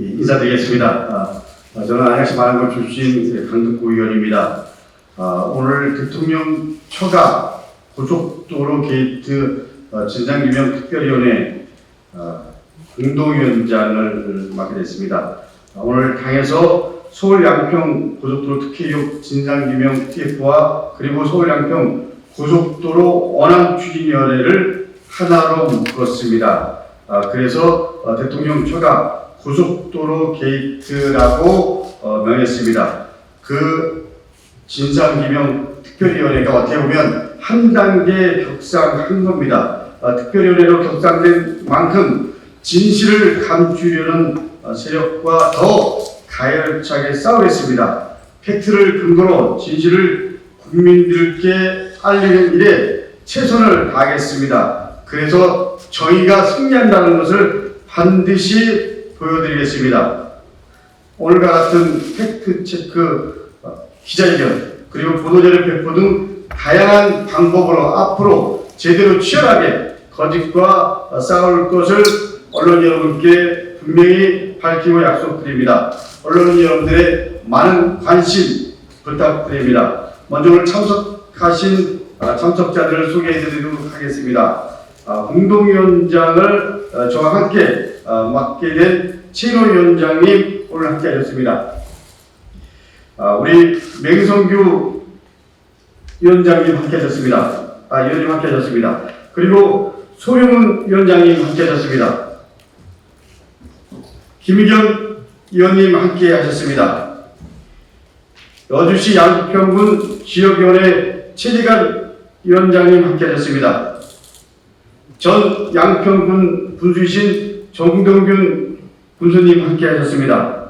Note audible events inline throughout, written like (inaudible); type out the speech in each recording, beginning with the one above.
예, 인사드리겠습니다. 아, 아, 저는 안양시 마랑군 출신 강덕구 의원입니다. 아, 오늘 대통령 처가 고속도로 게이트 어, 진상규명 특별위원회 어, 공동위원장을 맡게 됐습니다. 아, 오늘 당에서 서울 양평 고속도로 특혜 의혹 진상규명 TF와 그리고 서울 양평 고속도로 원안 추진위원회를 하나로 묶었습니다. 아, 그래서 어, 대통령 처가 고속도로 게이트라고 어, 명했습니다. 그 진상규명 특별위원회가 어떻게 보면 한 단계 격상한 겁니다. 아, 특별위원회로 격상된 만큼 진실을 감추려는 어, 세력과 더 가열차게 싸우겠습니다. 팩트를 근거로 진실을 국민들께 알리는 일에 최선을 다하겠습니다. 그래서 저희가 승리한다는 것을 반드시 보여드리겠습니다. 오늘과 같은 팩트체크 어, 기자회견 그리고 보도자료 배포 등 다양한 방법으로 앞으로 제대로 치열하게 거짓과 어, 싸울 것을 언론 여러분께 분명히 밝히고 약속드립니다. 언론 여러분들의 많은 관심 부탁드립니다. 먼저 오늘 참석하신 아, 참석자들을 소개해드리도록 하겠습니다. 아, 공동위원장을 어, 저와 함께 어, 맡게 된 최노 위원장님 오늘 함께 하셨습니다. 아, 우리 맹성규 위원장님 함께 하셨습니다. 아, 위원님 함께 하셨습니다. 그리고 소영은 위원장님 함께 하셨습니다. 김희경 위원님 함께 하셨습니다. 여주시 양평군 지역위원회 최재관 위원장님 함께 하셨습니다. 전 양평군 분수이신 정동균 군수님 함께 하셨습니다.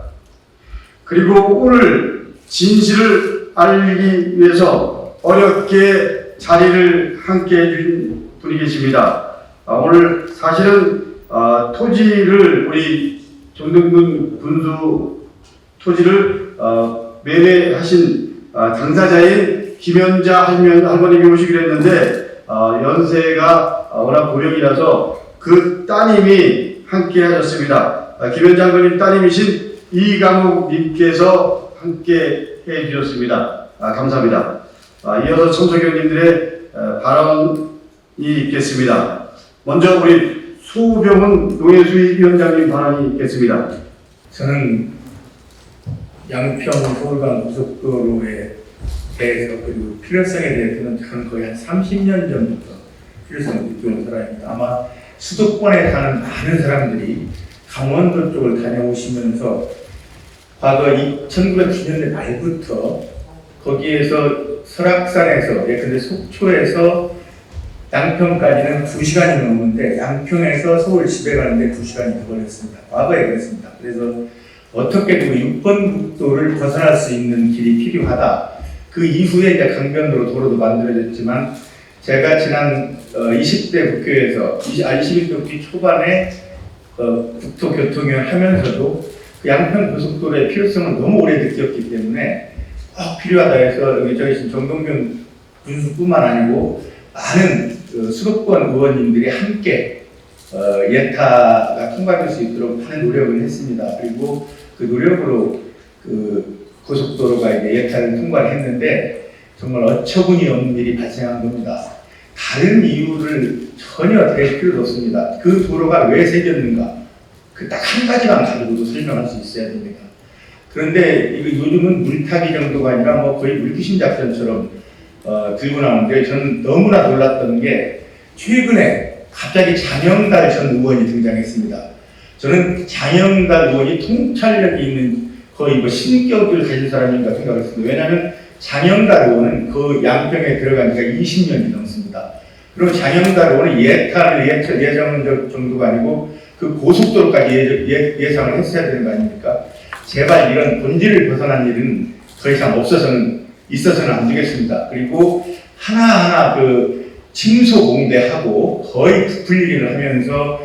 그리고 오늘 진실을 알리기 위해서 어렵게 자리를 함께 해준 분이 계십니다. 아, 오늘 사실은 아, 토지를 우리 정동균 군수 토지를 어, 매매하신 아, 당사자인 김현자 할머니, 할머님이 오시기로 했는데 어, 연세가 어, 워낙 고령이라서 그 따님이 함께 하셨습니다. 아, 김현자 할머님 따님이신 이강욱님께서 함께 해 주셨습니다. 아, 감사합니다. 아, 이어서 청소년님들의 어, 발언이 있겠습니다. 먼저 우리 소병훈 농해수위 위원장님 발언이 있겠습니다. 저는 양평 서울간 고속도로에 대해서 그리고 필요성에 대해서는 저는 거의 한 30년 전부터 필요성을 느끼는 사람입니다. 아마 수도권에 사는 많은 사람들이 강원도 쪽을 다녀오시면서 과거 1990년대 말부터 거기에서 설악산에서 예컨대 속초에서 양평까지는 2시간이 넘는데 양평에서 서울 집에 가는데 2시간이 더 걸렸습니다. 과거에 그랬습니다. 그래서 어떻게든 6번 국도를 벗어날 수 있는 길이 필요하다. 그 이후에 이제 강변도로 도로도 만들어졌지만 제가 지난 어, 20대 국회에서 20, 아, 21대 국회 초반에 어, 국토교통위원 하면서도 그 양평 고속도로의 필요성을 너무 오래 느꼈기 때문에 꼭 필요하다 해서 여기 저희 지금 정동균 군수뿐만 아니고 많은 그 수도권 의원님들이 함께 어, 예타가 통과될 수 있도록 많은 노력을 했습니다. 그리고 그 노력으로 그 고속도로가 이제 예타를 통과를 했는데 정말 어처구니 없는 일이 발생한 겁니다. 다른 이유를 전혀 댈 필요도 없습니다. 그 도로가 왜 생겼는가? 그 딱 한 가지만 가지고도 설명할 수 있어야 됩니다. 그런데 이거 요즘은 물타기 정도가 아니라 뭐 거의 물귀신 작전처럼 어, 들고 나오는데 저는 너무나 놀랐던 게 최근에 갑자기 장영달 전 의원이 등장했습니다. 저는 장영달 의원이 통찰력이 있는 거의 뭐 신격을 가진 사람인가 생각했습니다. 왜냐하면 의원은 그 양평에 들어간 지가 20년이 넘습니다. 그리고 의원은 예탄을 예, 예정한 정도가 아니고 그 고속도로까지 예, 예, 예 상을 했어야 되는 거 아닙니까? 제발 이런 본질을 벗어난 일은 더 이상 없어서는 있어서는 안 되겠습니다. 그리고 하나하나 그 침소봉대하고 거의 부풀리기를 하면서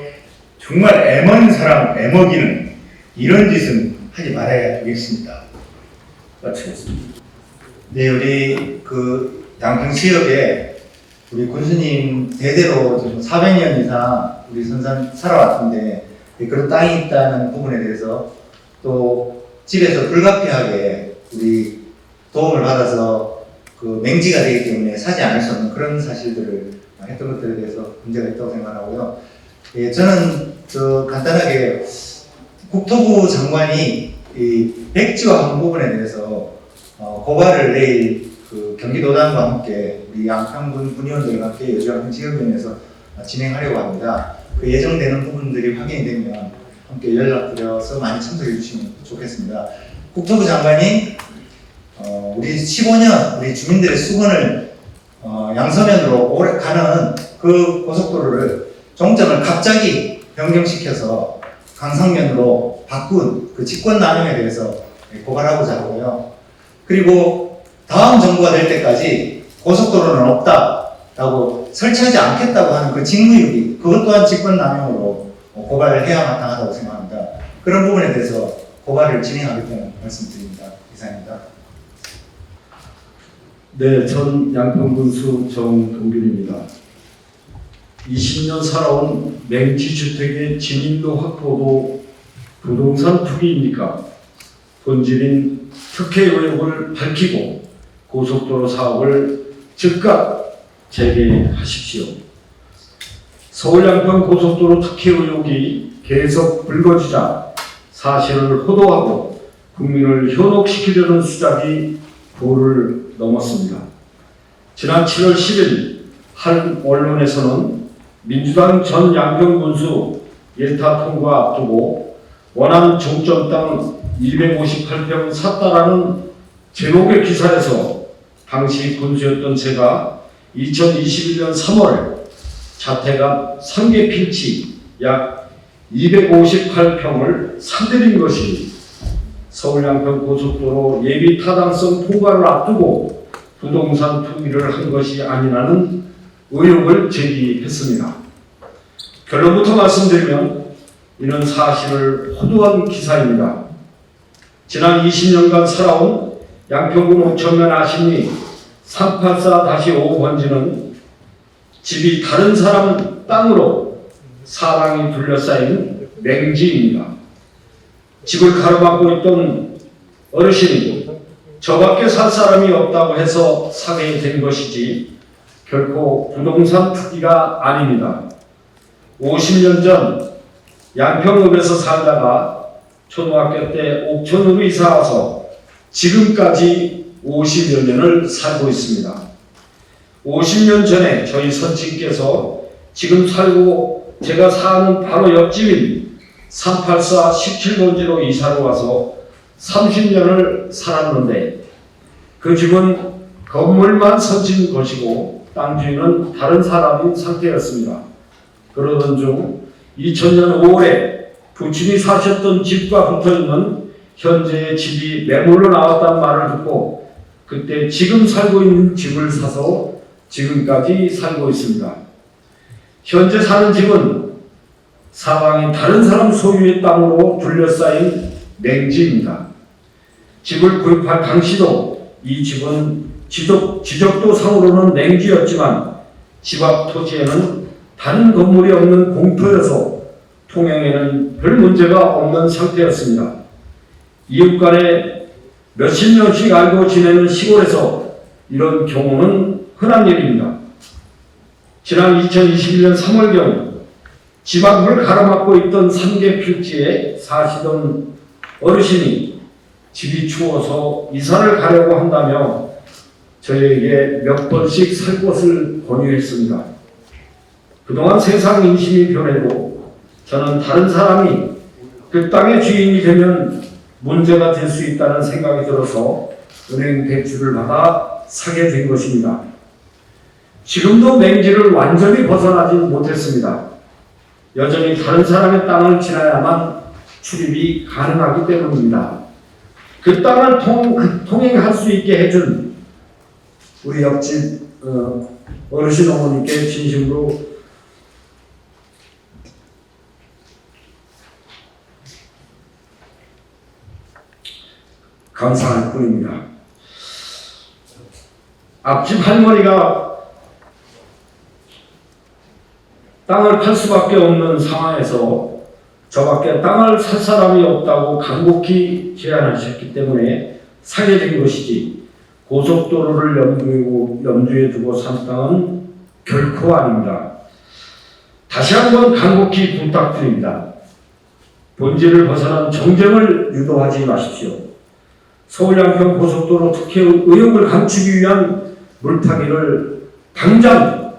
정말 애먼 사람 애먹이는 이런 짓은 하지 말아야 되겠습니다. 마치겠습니다. 네, 우리 그 양평 지역에 우리 군수님 대대로 지금 400년 이상 우리 선산 살아왔는데 그런 땅이 있다는 부분에 대해서 또 집에서 불가피하게 우리 도움을 받아서 그 맹지가 되기 때문에 사지 않을 수 없는 그런 사실들을 했던 것들에 대해서 문제가 있다고 생각하고요. 예, 저는 저 간단하게 국토부 장관이 이 백지화 부분에 대해서 어, 고발을 내일 그 경기도당과 함께 우리 양평군 군의원들과 함께 여주양평 지역위원회에서 진행하려고 합니다. 그 예정되는 부분들이 확인이 되면 함께 연락드려서 많이 참석해 주시면 좋겠습니다. 국토부 장관이 어, 우리 15년 우리 주민들의 수건을 어, 양서면으로 오래 가는 그 고속도로를 종점을 갑자기 변경시켜서 강상면으로 바꾼 그 직권 남용에 대해서 고발하고자 하고요. 그리고 다음 정부가 될 때까지 고속도로는 없다라고 설치하지 않겠다고 하는 그 직무유기 그것 또한 직권 남용으로 고발을 해야 마땅하다고 생각합니다. 그런 부분에 대해서 고발을 진행하겠다는 말씀드립니다. 이상입니다. 네, 전 양평군수 정동균입니다. 20년 살아온 맹지주택의 진입로 확보도 부동산 투기입니까? 본질인 특혜 의혹을 밝히고 고속도로 사업을 즉각 재개하십시오. 서울 양평 고속도로 특혜 의혹이 계속 불거지자 사실을 호도하고 국민을 현혹시키려는 수작이 도를 넘었습니다. 지난 7월 10일 한 언론에서는 민주당 전 양평군수 예타 통과 앞두고 원안 종점 땅 258평 샀다라는 제목의 기사에서 당시 군수였던 제가 2021년 3월 자택 상계 필지 약 258평을 사들인 것이 서울 양평 고속도로 예비 타당성 통과를 앞두고 부동산 투기를 한 것이 아니라는 의혹을 제기했습니다. 결론부터 말씀드리면 이는 사실을 호도한 기사입니다. 지난 20년간 살아온 양평군 오천면 아심리 384-5 번지는 집이 다른 사람 땅으로 사방이 둘러싸인 맹지입니다. 집을 가로막고 있던 어르신이 저밖에 살 사람이 없다고 해서 사게 된 것이지 결코 부동산 투기가 아닙니다. 50년 전 양평읍에서 살다가 초등학교 때 옥천으로 이사 와서 지금까지 50여 년을 살고 있습니다. 50년 전에 저희 선친께서 지금 살고 제가 사는 바로 옆집인 384 17번지로 이사를 와서 30년을 살았는데 그 집은 건물만 서진 것이고 땅 주인은 다른 사람인 상태였습니다. 그러던 중 2000년 5월에 부친이 사셨던 집과 붙어 있는 현재의 집이 매물로 나왔다는 말을 듣고 그때 지금 살고 있는 집을 사서 지금까지 살고 있습니다. 현재 사는 집은 사방이 다른 사람 소유의 땅으로 둘러싸인 맹지입니다. 집을 구입할 당시도 이 집은 지적, 지적도 상으로는 맹지였지만 집 앞 토지에는 다른 건물이 없는 공터여서 통행에는 별 문제가 없는 상태였습니다. 이웃 간에 몇십 년씩 알고 지내는 시골에서 이런 경우는 흔한 일입니다. 지난 2021년 3월경 집 앞을 가로막고 있던 삼계 필지에 사시던 어르신이 집이 추워서 이사를 가려고 한다며 저에게 몇 번씩 살 곳을 권유했습니다. 그동안 세상 인심이 변해도 저는 다른 사람이 그 땅의 주인이 되면 문제가 될 수 있다는 생각이 들어서 은행 대출을 받아 사게 된 것입니다. 지금도 맹지를 완전히 벗어나지 못했습니다. 여전히 다른 사람의 땅을 지나야만 출입이 가능하기 때문입니다. 그 땅을 통, 그 통행할 수 있게 해준 우리 옆집 어, 어르신 어머니께 진심으로 감사할 뿐입니다. 앞집 할머니가 땅을 팔 수밖에 없는 상황에서 저밖에 땅을 살 사람이 없다고 간곡히 제안하셨기 때문에 사게 된 것이지 고속도로를 염두에, 염두에 두고 산 땅은 결코 아닙니다. 다시 한번 간곡히 부탁드립니다. 본질을 벗어난 정쟁을 유도하지 마십시오. 서울 양평 고속도로 특혜 의혹을 감추기 위한 물타기를 당장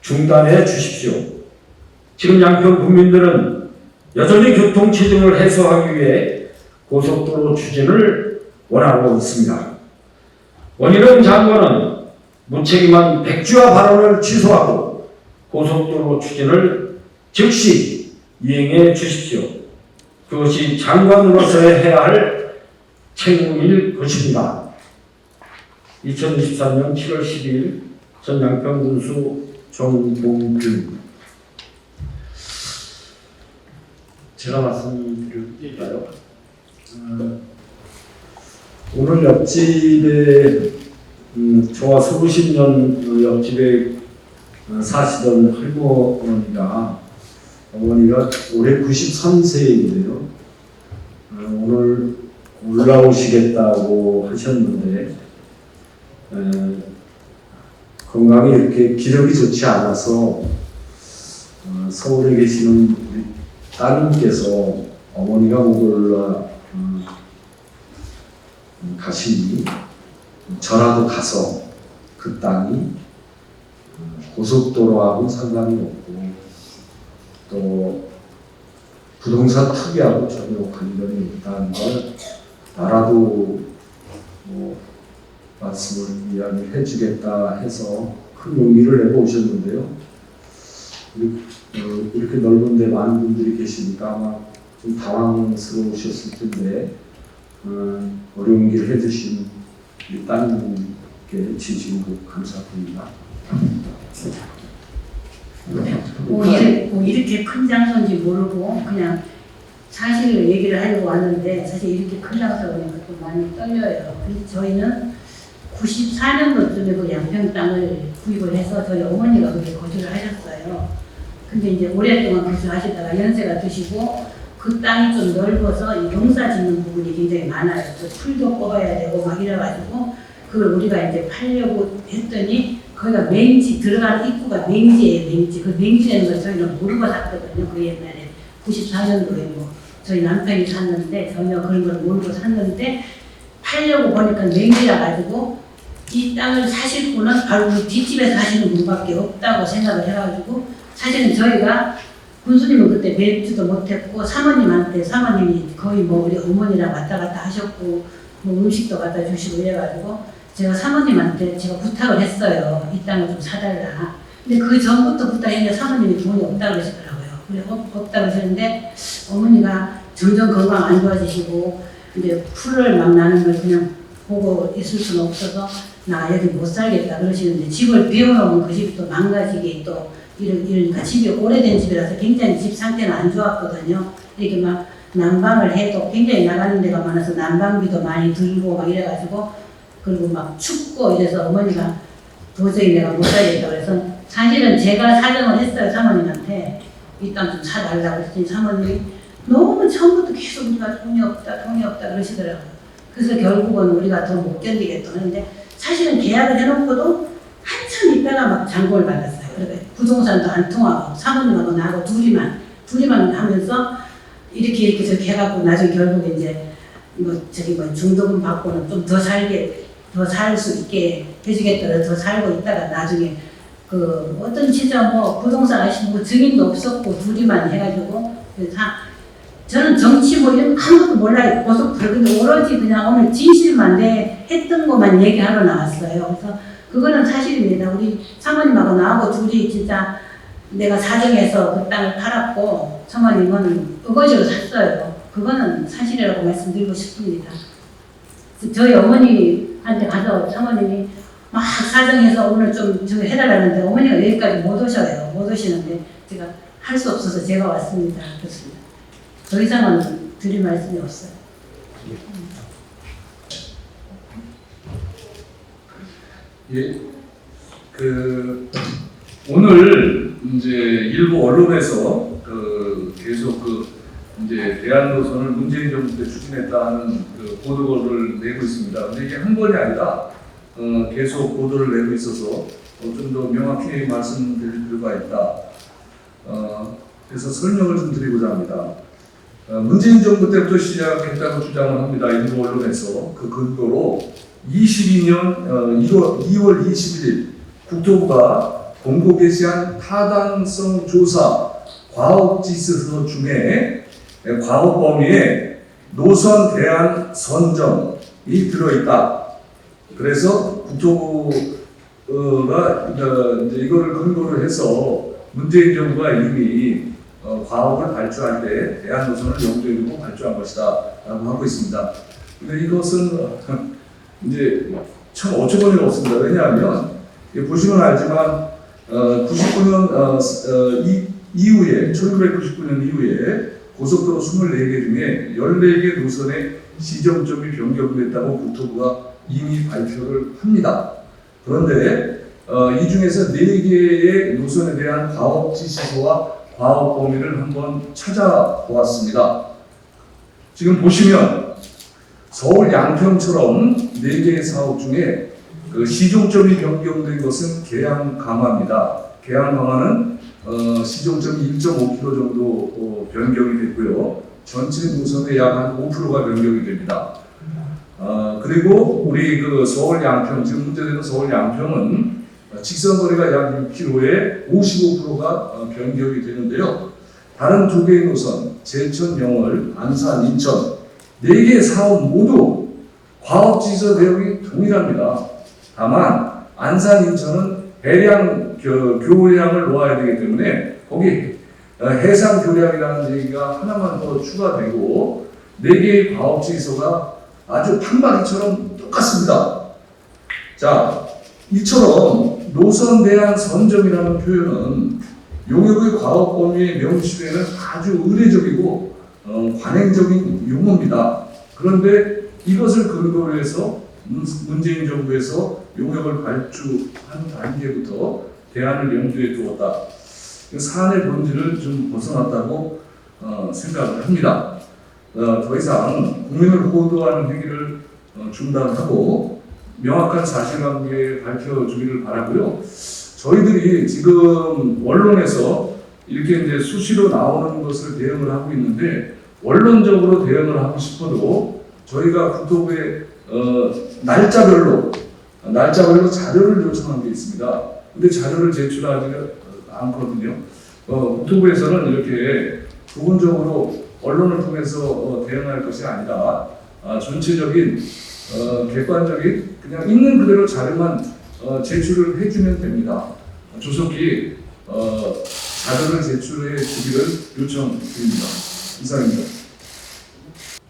중단해 주십시오. 지금 양평 국민들은 여전히 교통 체증을 해소하기 위해 고속도로 추진을 원하고 있습니다. 원희룡 장관은 무책임한 백주화 발언을 취소하고 고속도로 추진을 즉시 이행해 주십시오. 그것이 장관으로서의 해야 할 책무일 것입니다. 2023년 7월 12일 전 양평 군수 정봉균 제가 말씀드릴까요? 어, 오늘 옆집에 음, 저와 서구십 년 옆집에 어, 사시던 할머니가 어머니가 올해 93세인데요. 오늘 올라오시겠다고 하셨는데 에, 건강이 이렇게 기력이 좋지 않아서 어, 서울에 계시는 우리 따님께서 어머니가 못 올라 음, 음, 가시니 저라도 가서 그 땅이 음, 고속도로하고 상관이 없고 또 부동산 투기하고 전혀 관련이 있다는 걸 나라도 뭐 말씀을 이야기해 주겠다 해서 큰 용기를 내고 오셨는데요. 어, 이렇게 넓은 데 많은 분들이 계시니까 아마 좀 당황스러우셨을 텐데 어, 어려운 길을 해주신 우리 따님께 진심으로 감사드립니다. 뭐, 뭐 이렇게 큰 장소인지 모르고 그냥 사실을 얘기를 하려고 왔는데 사실 이렇게 큰 장소니까 좀 많이 떨려요. 저희는 94년도쯤에 그 양평 땅을 구입을 해서 저희 어머니가 거기에 거주를 하셨어요. 근데 이제 오랫동안 거주 하시다가 연세가 드시고 그 땅이 좀 넓어서 이 농사 짓는 부분이 굉장히 많아요. 또 풀도 뽑아야 되고 막 이래가지고 그걸 우리가 이제 팔려고 했더니 거기가 맹지 들어가는 입구가 맹지예요 맹지 그 맹지라는 걸 저희는 모르고 샀거든요 그 옛날에 94년도에 뭐 저희 남편이 샀는데 전혀 그런 걸 모르고 샀는데 팔려고 보니까 맹지라 가지고 이 땅을 사실 분은 바로 그 뒷집에 사시는 분밖에 없다고 생각을 해가지고 사실은 저희가 군수님은 그때 뵙지도 못했고 사모님한테 사모님이 거의 뭐 우리 어머니랑 왔다 갔다 하셨고 뭐 음식도 갖다 주시고 이래가지고 제가 사모님한테 제가 부탁을 했어요. 이 땅을 좀 사달라. 근데 그 전부터 부탁했는데 사모님이 돈이 없다 그러시더라고요. 그래 없, 없다 그러시는데 어머니가 점점 건강 안 좋아지시고 이제 풀을 막 나는 걸 그냥 보고 있을 수는 없어서 나 여기 못 살겠다 그러시는데 집을 비워놓으면 그또 망가지게 또 이러, 이러니까 집이 오래된 집이라서 굉장히 집 상태는 안 좋았거든요. 이렇게 막 난방을 해도 굉장히 나가는 데가 많아서 난방비도 많이 들고 막 이래가지고 그리고 막 춥고 이래서 어머니가 도저히 내가 못 살겠다 그래서 사실은 제가 사정을 했어요 사모님한테 이땅좀 사달라고 했더니 사모님이 너무 처음부터 계속 우리가 돈이 없다 돈이 없다 그러시더라고요. 그래서 결국은 우리가 더 못 견디겠다 그런데 사실은 계약을 해놓고도 한참 있다가 막 잔고를 받았어요. 그러니까 부동산도 안 통하고 사모님하고 나하고 둘이만 둘이만 하면서 이렇게 이렇게 저렇게 해갖고 나중에 결국 이제 뭐 저기 뭐 중도금 받고는 좀 더 살게 더 살 수 있게 해주겠다 더 살고 있다가 나중에 그 어떤 진짜 뭐 부동산 아시는 뭐 증인도 없었고 둘이만 해가지고 그래서 다 저는 정치 뭐 이런 거 아무것도 몰라요. 고속도로 근데 오로지 그냥 오늘 진실만 내 했던 것만 얘기하러 나왔어요. 그래서 그거는 사실입니다. 우리 사모님하고 나하고 둘이 진짜 내가 사정해서 그 땅을 팔았고 사모님은 어거지로 샀어요. 그거는 사실이라고 말씀드리고 싶습니다. 저희 어머니한테 가서 사모님이 막 사정해서 오늘 좀 저거 해달라는데 어머니가 여기까지 못 오셔요. 못 오시는데 제가 할 수 없어서 제가 왔습니다. 그렇습니다. 더 이상은 드릴 말씀이 없어요. 예, 그 오늘 이제 일부 언론에서 그그 계속 그 이제 대한 노선을 문재인 정부 때 추진했다는 그 보도를 내고 있습니다. 근데 이게 한 번이 아니라 어, 계속 보도를 내고 있어서 어, 좀더 명확히 말씀드릴 필요가 있다. 어, 그래서 설명을 좀 드리고자 합니다. 어, 문재인 정부 때부터 시작했다고 주장을 합니다. 일부 언론에서 그 근거로 22년 어, 1월, 2월 21일 국토부가 공고 게시한 타당성 조사 과업지수서 중에 과업 범위에 노선 대안 선정이 들어있다. 그래서 국토부가 이제 이거를 근거로 해서 문재인 정부가 이미 어, 과업을 발주할 때 대한 노선을 두고 발주한 것이다라고 하고 있습니다. 근데 이것은 어, (laughs) 이제 참 어처구니가 없습니다. 왜냐하면 이 보시면 알지만 어, 99년 어, 스- 어, 이, 이후에 1999년 이후에 고속도로 24개 중에 14개 노선의 시정점이 변경됐다고 국토부가 이미 발표를 합니다. 그런데 어, 이 중에서 4개의 노선에 대한 과업 지시서와 과업 범위를 한번 찾아보았습니다. 지금 보시면 서울 양평처럼 4개의 사업 중에 그 시종점이 변경된 것은 계양 강화입니다. 계양 강화는 어, 시종점이 1.5km 정도 어, 변경이 됐고요. 전체 노선의 약 한 5%가 변경이 됩니다. 어, 그리고 우리 그 서울 양평 지금 문제되는 서울 양평은 어, 직선 거리가 약 6km에 55%가 어, 변경이 되는데요. 다른 두 개의 노선 제천, 영월, 안산, 인천 네 개의 사업 모두 과업지서 내용이 동일합니다. 다만 안산, 인천은 해량 교, 교량을 놓아야 되기 때문에 거기 어, 해상 교량이라는 얘기가 하나만 더 추가되고 네 개의 과업지서가 아주 판박이처럼 똑같습니다. 자, 이처럼 노선 대한 선점이라는 표현은 용역의 과업 범위의 명시에는 아주 의례적이고 어, 관행적인 용어입니다. 그런데 이것을 근거로 해서 문- 문재인 정부에서 용역을 발주한 단계부터 대안을 염두에 두었다. 그 사안의 본질을 좀 벗어났다고 어, 생각을 합니다. 어, 더 이상 국민을 호도하는 행위를 어, 중단하고 명확한 사실관계 밝혀주기를 바라고요. 저희들이 지금 언론에서 이렇게 이제 수시로 나오는 것을 대응을 하고 있는데 원론적으로 대응을 하고 싶어도 저희가 국토부에 어, 날짜별로 날짜별로 자료를 요청한 게 있습니다. 근데 자료를 제출하지가 않거든요. 어, 국토부에서는 이렇게 부분적으로 언론을 통해서 어, 대응할 것이 아니라 아, 전체적인 어, 객관적인 그냥 있는 그대로 자료만 어, 제출을 해주면 됩니다. 조속히 어, 자료를 제출해 주기를 요청드립니다. 이상입니다.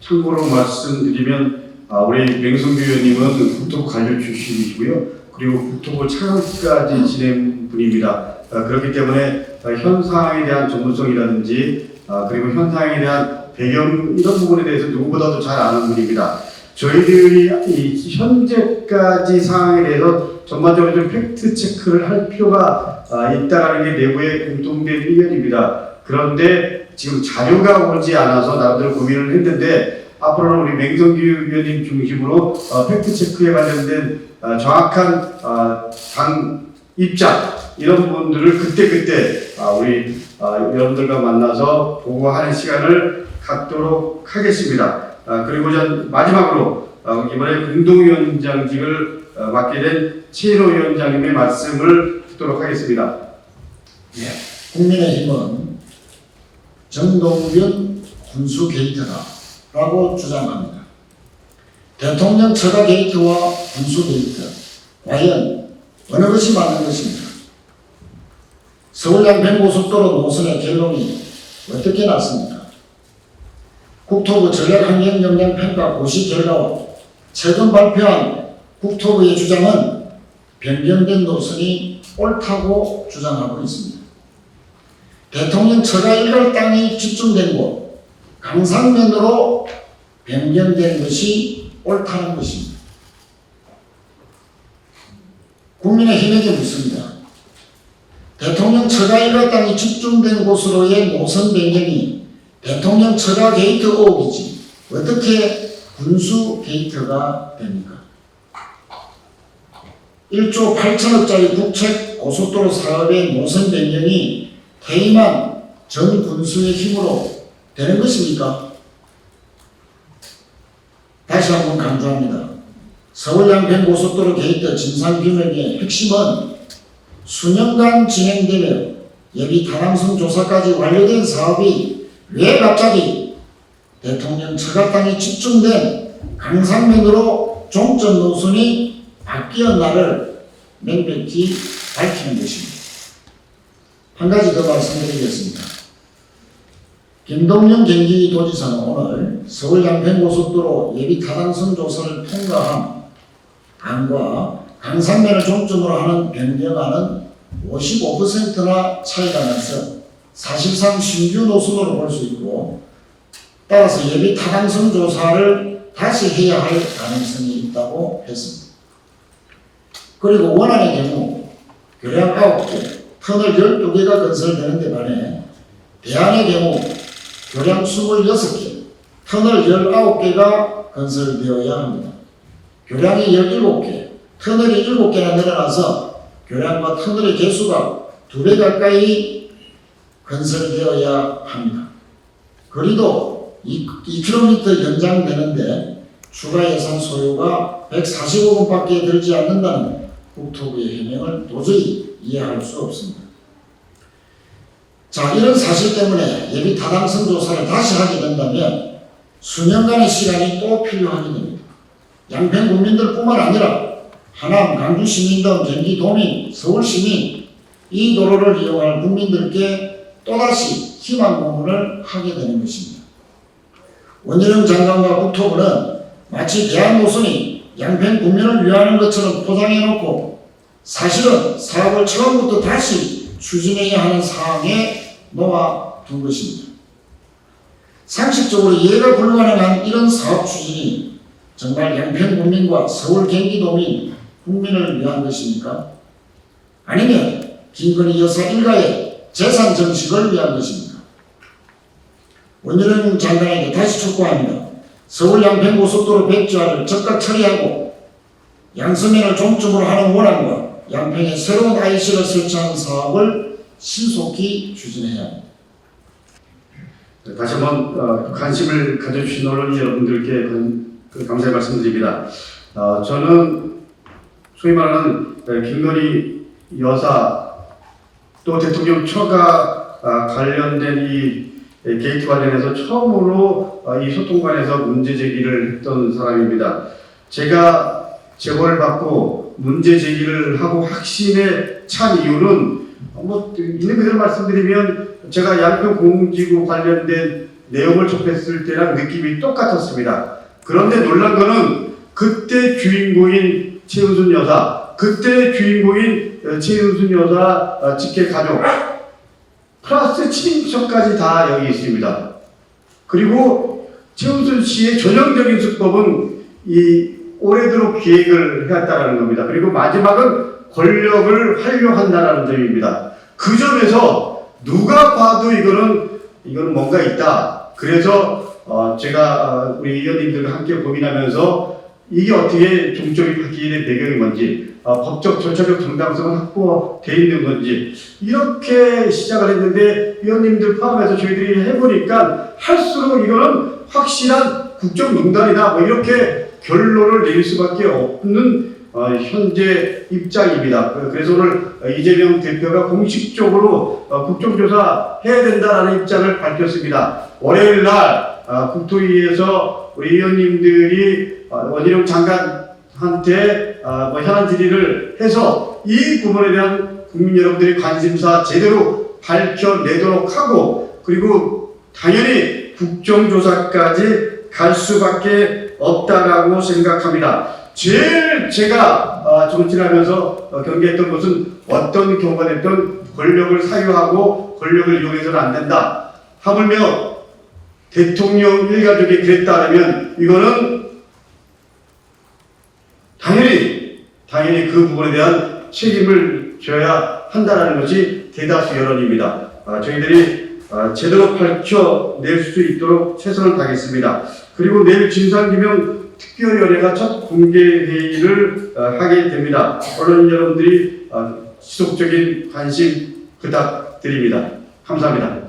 참고로 말씀드리면 아, 우리 맹성규 의원님은 국토부 관료 출신이시고요. 그리고 국토부 차관까지 지낸 분입니다. 아, 그렇기 때문에 아, 현상에 대한 전문성이라든지 아, 그리고 현상에 대한 배경 이런 부분에 대해서 누구보다도 잘 아는 분입니다. 저희들이 이 현재까지 상황에 대해서 전반적으로 좀 팩트 체크를 할 필요가 아, 있다는 게 내부의 공통된 의견입니다. 그런데 지금 자료가 오지 않아서 나름대로 고민을 했는데 앞으로는 우리 맹성규 위원님 중심으로 어, 팩트 체크에 관련된 어, 정확한 어, 당 입장 이런 부분들을 그때 그때 우리 어, 여러분들과 만나서 보고하는 시간을 갖도록 하겠습니다. 아, 그리고 전 마지막으로 어, 이번에 공동위원장직을 어, 맡게 된 최인호 위원장님의 말씀을 듣도록 하겠습니다. 국민의힘은 정동균 군수 게이트다라고 주장합니다. 대통령 처가 게이트와 군수 게이트 과연 어느 것이 맞는 것입니까? 서울 양평고속도로 노선의 결론이 어떻게 났습니까? 국토부 전략환경영향평가 고시 결과와 최근 발표한 국토부의 주장은 변경된 노선이 옳다고 주장하고 있습니다. 대통령 처가 일갈 땅이 집중된 곳 강상면으로 변경된 것이 옳다는 것입니다. 국민의힘에게 묻습니다. 대통령 처가 일가 땅이 집중된 곳으로의 노선 변경이 대통령 처가 게이트 오기지 어떻게 군수 게이트가 됩니까? 1조 8천억짜리 국책 고속도로 사업의 노선 변경이 퇴임한 전 군수의 힘으로 되는 것입니까? 다시 한번 강조합니다. 서울 양평 고속도로 게이트 진상 규명의 핵심은 수년간 진행되며 예비 타당성 조사까지 완료된 사업이 왜 갑자기 대통령 처가 땅에 집중된 강상면으로 종점 노선이 바뀌었나를 명백히 밝히는 것입니다. 한 가지 더 말씀드리겠습니다. 김동연 경기도지사는 오늘 서울 양평고속도로 예비 타당성 조사를 통과한 안과 강상면을 종점으로 하는 변경안은 55%나 차이가 나서 사실상 신규 노선으로 볼 수 있고 따라서 예비 타당성 조사를 다시 해야 할 가능성이 있다고 했습니다. 그리고 원안의 경우 교량 9개, 터널 12개가 건설되는 데 반해 대안의 경우 교량 26개, 터널 19개가 건설되어야 합니다. 교량이 17개, 터널이 7개나 늘어나서 교량과 터널의 개수가 두 배 가까이 건설되어야 합니다. 거리도 2, 2km 연장되는데 추가 예산 소요가 145억 원밖에 들지 않는다는 국토부의 해명을 도저히 이해할 수 없습니다. 자, 이런 사실 때문에 예비 타당성 조사를 다시 하게 된다면 수년간의 시간이 또 필요하게 됩니다. 양평 국민들뿐만 아니라 하남, 강주 시민 등 경기 도민, 서울 시민 이 도로를 이용할 국민들께 또다시 희망 고문을 하게 되는 것입니다. 원희룡 장관과 국토부는 마치 대한 노선이 양평 국민을 위하는 것처럼 포장해 놓고 사실은 사업을 처음부터 다시 추진해야 하는 상황에 놓아둔 것입니다. 상식적으로 이해가 불가능한 이런 사업 추진이 정말 양평 국민과 서울 경기도민 국민을 위한 것입니까? 아니면 김건희 여사 일가의 재산 정식을 위한 것입니까? 원희룡 장관에게 다시 촉구합니다. 서울 양평 고속도로 백지화를 즉각 처리하고 양서면을 종점으로 하는 원안과 양평에 새로운 IC를 설치하는 사업을 신속히 추진해야 합니다. 다시 한번 어, 관심을 가져주신 언론 여러분들께 건- 그 감사의 말씀드립니다. 어, 저는 소위 말하는 어, 김건희 여사 또 대통령 처가 아, 관련된 이 에, 게이트 관련해서 처음으로 어, 이 소통관에서 문제 제기를 했던 사람입니다. 제가 제보를 받고 문제 제기를 하고 확신에 찬 이유는 어, 뭐 있는 그대로 말씀드리면 제가 양평 공공지구 관련된 내용을 접했을 때랑 느낌이 똑같았습니다. 그런데 놀란 거는 그때 주인공인 최은순 여사, 그때 주인공인 어, 최은순 여사 어, 직계 가족, 플러스 친인척까지 다 여기 있습니다. 그리고 최은순 씨의 전형적인 수법은 이 올해도록 기획을 해왔다는 겁니다. 그리고 마지막은 권력을 활용한다는 점입니다. 그 점에서 누가 봐도 이거는 이거는 뭔가 있다. 그래서 어, 제가 어, 우리 의원님들과 함께 고민하면서 이게 어떻게 종점이 바뀌게 된 배경이 뭔지 어, 법적 절차적 정당성은 확보돼 있는 건지 이렇게 시작을 했는데 의원님들 포함해서 저희들이 해보니까 할수록 이거는 확실한 국정농단이다 뭐 이렇게 결론을 내릴 수밖에 없는 어, 현재 입장입니다. 그- 그래서 오늘 어, 이재명 대표가 공식적으로 어, 국정조사 해야 된다라는 입장을 밝혔습니다. 월요일 날 어, 국토위에서 우리 의원님들이 어, 원희룡 장관한테 어, 뭐 현안 질의를 해서 이 부분에 대한 국민 여러분들의 관심사 제대로 밝혀내도록 하고 그리고 당연히 국정조사까지 갈 수밖에 없다라고 생각합니다. 제일 제가 어, 정치하면서 어, 경계했던 것은 어떤 경우가 됐든 권력을 사유하고 권력을 이용해서는 안 된다. 하물며 대통령 일가족이 그랬다면 이거는 당연히 당연히 그 부분에 대한 책임을 져야 한다라는 것이 대다수 여론입니다. 아, 저희들이 아, 제대로 밝혀낼 수 있도록 최선을 다하겠습니다. 그리고 내일 진상규명 특별위원회가 첫 공개 회의를 어, 하게 됩니다. 언론 여러분들이 어, 지속적인 관심 부탁드립니다. 감사합니다.